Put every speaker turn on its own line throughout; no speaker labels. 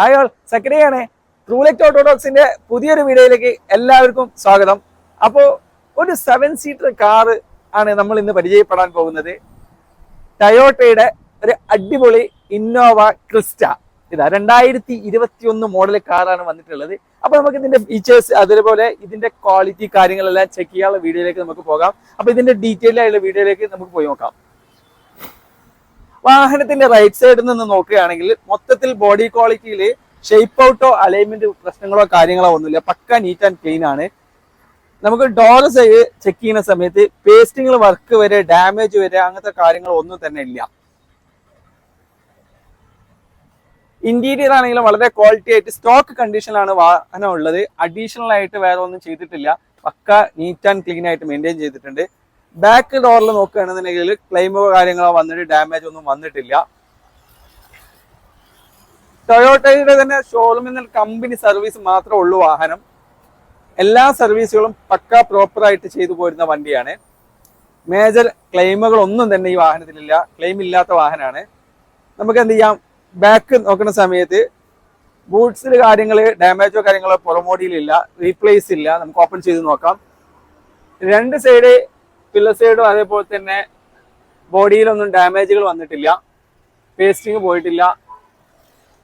Hi all സക്രിയാണ് ട്രൂലെക്ട് ഓട്ടോഡോക്സിന്റെ പുതിയൊരു വീഡിയോയിലേക്ക് എല്ലാവർക്കും സ്വാഗതം. അപ്പോൾ ഒരു സെവൻ സീറ്റർ കാറ് ആണ് നമ്മൾ ഇന്ന് പരിചയപ്പെടാൻ പോകുന്നത്. ടയോട്ടയുടെ ഒരു അടിപൊളി ഇന്നോവ ക്രിസ്റ്റ ഇതാ രണ്ടായിരത്തി ഇരുപത്തി ഒന്ന് മോഡൽ കാറാണ് വന്നിട്ടുള്ളത്. അപ്പൊ നമുക്ക് ഇതിന്റെ ഫീച്ചേഴ്സ് അതേപോലെ ഇതിന്റെ ക്വാളിറ്റി കാര്യങ്ങളെല്ലാം ചെക്ക് ചെയ്യാനുള്ള വീഡിയോയിലേക്ക് നമുക്ക് പോകാം. അപ്പൊ ഇതിന്റെ ഡീറ്റെയിൽ ആയിട്ടുള്ള വീഡിയോയിലേക്ക് നമുക്ക് പോയി നോക്കാം. വാഹനത്തിന്റെ റൈറ്റ് സൈഡിൽ നിന്ന് നോക്കുകയാണെങ്കിൽ മൊത്തത്തിൽ ബോഡി ക്വാളിറ്റിയിൽ ഷേപ്പ് ഔട്ടോ അലൈൻമെന്റ് പ്രശ്നങ്ങളോ കാര്യങ്ങളോ ഒന്നുമില്ല. പക്ക നീറ്റ് ആൻഡ് ക്ലീൻ ആണ്. നമുക്ക് ഡോർ സൈഡ് ചെക്ക് ചെയ്യുന്ന സമയത്ത് പേസ്റ്റിംഗ് വർക്ക് വരെ ഡാമേജ് വരെ അങ്ങനത്തെ കാര്യങ്ങൾ ഒന്നും തന്നെ ഇല്ല. ഇന്റീരിയർ ആണെങ്കിലും വളരെ ക്വാളിറ്റി ആയിട്ട് സ്റ്റോക്ക് കണ്ടീഷനിലാണ് വാഹനം ഉള്ളത്. അഡീഷണൽ ആയിട്ട് വേറെ ഒന്നും ചെയ്തിട്ടില്ല. പക്ക നീറ്റ് ആൻഡ് ക്ലീൻ ആയിട്ട് മെയിന്റെയിൻ ചെയ്തിട്ടുണ്ട്. ബാക്ക് ഡോറിൽ നോക്കുകയാണെന്നുണ്ടെങ്കിൽ ക്ലെയിമോ കാര്യങ്ങളോ വന്നിട്ട് ഡാമേജ് ഒന്നും വന്നിട്ടില്ല. ടൊയോട്ടയുടെ തന്നെ ഷോറൂമിൽ നിന്ന് കമ്പനി സർവീസ് മാത്രമേ ഉള്ളൂ വാഹനം. എല്ലാ സർവീസുകളും പക്ക പ്രോപ്പറായിട്ട് ചെയ്തു പോരുന്ന വണ്ടിയാണ്. മേജർ ക്ലെയിമുകൾ ഒന്നും തന്നെ ഈ വാഹനത്തിലില്ല. ക്ലെയിം ഇല്ലാത്ത വാഹനമാണ്. നമുക്ക് എന്ത് ചെയ്യാം? ബാക്ക് നോക്കുന്ന സമയത്ത് ബൂട്ട്സിൽ കാര്യങ്ങൾ ഡാമേജോ കാര്യങ്ങളോ പുറമോടിയിലില്ല റീപ്ലേസ് ഇല്ല. നമുക്ക് ഓപ്പൺ ചെയ്ത് നോക്കാം. രണ്ട് സൈഡ് പില്ലർ സൈഡും അതേപോലെ തന്നെ ബോഡിയിലൊന്നും ഡാമേജുകൾ വന്നിട്ടില്ല. പേസ്റ്റിങ് പോയിട്ടില്ല.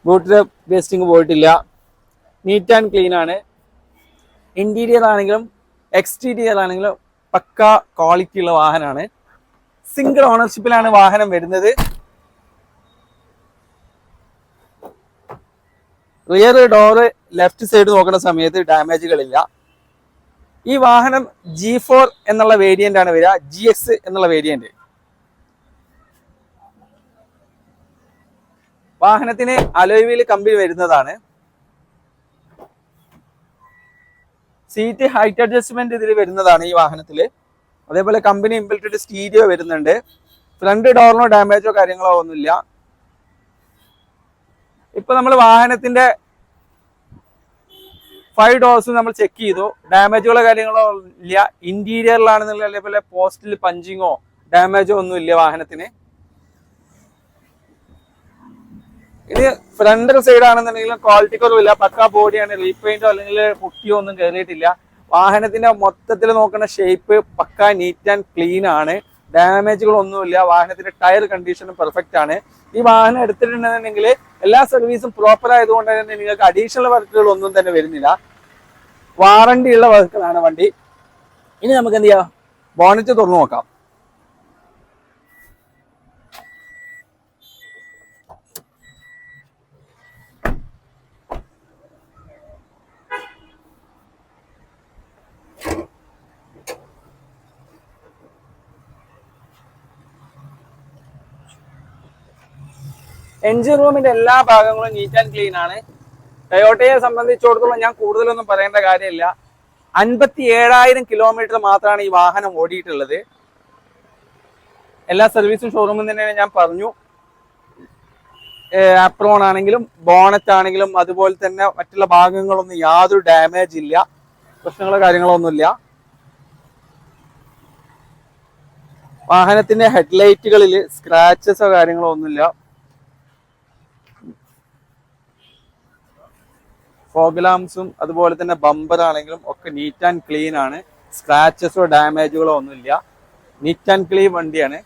ബൂട്ടിൽ പേസ്റ്റിങ് പോയിട്ടില്ല. നീറ്റ് ആൻഡ് ക്ലീൻ ആണ്. ഇന്റീരിയർ ആണെങ്കിലും എക്സ്റ്റീരിയർ ആണെങ്കിലും പക്ക ക്വാളിറ്റി ഉള്ള വാഹനമാണ്. സിംഗിൾ ഓണർഷിപ്പിലാണ് വാഹനം വരുന്നത്. റിയർ ഡോറ് ലെഫ്റ്റ് സൈഡ് നോക്കുന്ന സമയത്ത് ഡാമേജുകളില്ല ഈ വാഹനം ജി ഫോർ എന്നുള്ള വേരിയന്റ് ആണ് വരിക ജി എക്സ് എന്നുള്ള വേരിയന്റ് വാഹനത്തിന് അലോയിൽ കമ്പനി വരുന്നതാണ്. സീറ്റ് ഹൈറ്റ് അഡ്ജസ്റ്റ്മെന്റ് ഇതിൽ വരുന്നതാണ് ഈ വാഹനത്തിൽ അതേപോലെ കമ്പനി ഇമ്പിൾട്ടഡ് സ്റ്റീരിയോ വരുന്നുണ്ട്. ഫ്രണ്ട് ഡോറിനോ ഡാമേജോ കാര്യങ്ങളോ ഒന്നുമില്ല. ഇപ്പൊ നമ്മൾ വാഹനത്തിന്റെ ഫൈവ് ഡോർസ് നമ്മൾ ചെക്ക് ചെയ്തു. ഡാമേജുകളോ കാര്യങ്ങളോ ഇല്ല. ഇന്റീരിയറിലാണെന്നുള്ള അതേപോലെ പോസ്റ്റിൽ പഞ്ചിങ്ങോ ഡാമേജോ ഒന്നും ഇല്ല വാഹനത്തിന്. ഇനി ഫ്രണ്ട് സൈഡ് ആണെന്നുണ്ടെങ്കിലും ക്വാളിറ്റി കുറവില്ല. പക്ക ബോഡിയാണ് റീപെയിന്റോ അല്ലെങ്കിൽ പുട്ടിയോ ഒന്നും കയറിയിട്ടില്ല വാഹനത്തിന്റെ മൊത്തത്തിൽ നോക്കുന്ന shape pakka neat and clean ആണ്. ഡാമേജുകളൊന്നുമില്ല വാഹനത്തിന്റെ ടയർ കണ്ടീഷനും പെർഫെക്റ്റ് ആണ്. ഈ വാഹനം എടുത്തിട്ടുണ്ടെന്നുണ്ടെങ്കിൽ എല്ലാ സർവീസും പ്രോപ്പർ ആയതുകൊണ്ട് തന്നെ നിങ്ങൾക്ക് അഡീഷണൽ വർക്കുകൾ ഒന്നും തന്നെ വരുന്നില്ല. വാറണ്ടി ഉള്ള വർക്കുകളാണ് വണ്ടി. ഇനി നമുക്ക് എന്ത് ചെയ്യാം? ബോണറ്റ് തുറന്നു നോക്കാം. എൻജിൻ റൂമിന്റെ എല്ലാ ഭാഗങ്ങളും നീറ്റ് ആൻഡ് ക്ലീൻ ആണ്. ടയോട്ടയെ സംബന്ധിച്ചിടത്തോളം ഞാൻ കൂടുതലൊന്നും പറയേണ്ട കാര്യമില്ല. അൻപത്തി ഏഴായിരം കിലോമീറ്റർ മാത്രമാണ് ഈ വാഹനം ഓടിയിട്ടുള്ളത്. എല്ലാ സർവീസും ഷോറൂമിൽ തന്നെയാണ് ഞാൻ പറഞ്ഞു. അപ്രോൺ ആണെങ്കിലും ബോണറ്റ് ആണെങ്കിലും അതുപോലെ തന്നെ മറ്റുള്ള ഭാഗങ്ങളൊന്നും യാതൊരു ഡാമേജ് ഇല്ല. പ്രശ്നങ്ങളോ കാര്യങ്ങളോ ഒന്നുമില്ല. വാഹനത്തിന്റെ ഹെഡ്ലൈറ്റുകളിൽ സ്ക്രാച്ചസോ കാര്യങ്ങളോ ഒന്നുമില്ല. ഫോഗ്ലാംസും അതുപോലെ തന്നെ ബമ്പർ ആണെങ്കിലും ഒക്കെ നീറ്റ് ആൻഡ് ക്ലീൻ ആണ്. സ്ക്രാച്ചസോ ഡാമേജുകളോ ഒന്നുമില്ല. നീറ്റ് ആൻഡ് ക്ലീൻ വണ്ടിയാണ്.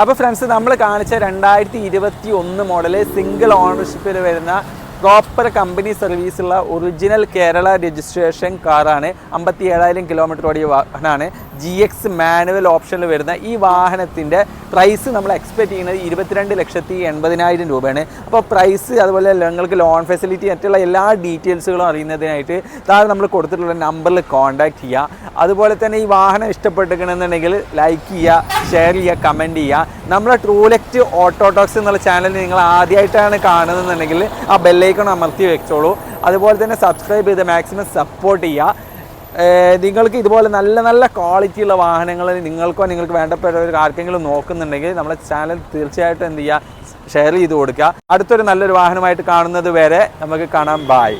അപ്പോൾ ഫ്രണ്ട്സ് നമ്മൾ കാണിച്ച രണ്ടായിരത്തി ഇരുപത്തി ഒന്ന് മോഡൽ സിംഗിൾ ഓണർഷിപ്പിൽ വരുന്ന പ്രോപ്പർ കമ്പനി സർവീസുള്ള ഒറിജിനൽ കേരള രജിസ്ട്രേഷൻ കാറാണ് അമ്പത്തി ഏഴായിരം കിലോമീറ്റർ ഓടിയ വാഹനമാണ് ജി എക്സ് മാനുവൽ ഓപ്ഷനിൽ വരുന്ന ഈ വാഹനത്തിന്റെ പ്രൈസ് നമ്മൾ എക്സ്പെക്ട് ചെയ്യുന്നത് ഇരുപത്തിരണ്ട് ലക്ഷത്തി എൺപതിനായിരം രൂപയാണ്. അപ്പോൾ പ്രൈസ് അതുപോലെ നിങ്ങൾക്ക് ലോൺ ഫെസിലിറ്റി മറ്റുള്ള എല്ലാ ഡീറ്റെയിൽസുകളും അറിയുന്നതിനായിട്ട് താഴെ നമ്മൾ കൊടുത്തിട്ടുള്ള നമ്പറിൽ കോൺടാക്ട് ചെയ്യുക. അതുപോലെ തന്നെ ഈ വാഹനം ഇഷ്ടപ്പെട്ടിരിക്കണമെന്നുണ്ടെങ്കിൽ ലൈക്ക് ചെയ്യുക ഷെയർ ചെയ്യുക കമന്റ് ചെയ്യുക. നമ്മുടെ ട്രൂലെക്റ്റ് ഓട്ടോടോക്സ് എന്നുള്ള ചാനൽ നിങ്ങൾ ആദ്യമായിട്ടാണ് കാണുന്നതെന്നുണ്ടെങ്കിൽ ആ ബെല്ലൈക്കൺ അമർത്തി വെച്ചോളൂ. അതുപോലെ തന്നെ സബ്സ്ക്രൈബ് ചെയ്ത് മാക്സിമം സപ്പോർട്ട് ചെയ്യുക. നിങ്ങൾക്ക് ഇതുപോലെ നല്ല നല്ല ക്വാളിറ്റിയുള്ള വാഹനങ്ങൾ നിങ്ങൾക്കോ നിങ്ങൾക്ക് വേണ്ടപ്പെട്ട ഒരു ആർക്കെങ്കിലും നോക്കുന്നുണ്ടെങ്കിൽ നമ്മുടെ ചാനൽ തീർച്ചയായിട്ടും എന്ത് ചെയ്യുക ഷെയർ ചെയ്ത് കൊടുക്കുക. അടുത്തൊരു നല്ലൊരു വാഹനമായിട്ട് കാണുന്നത് വരെ നമുക്ക് കാണാം. ബായ്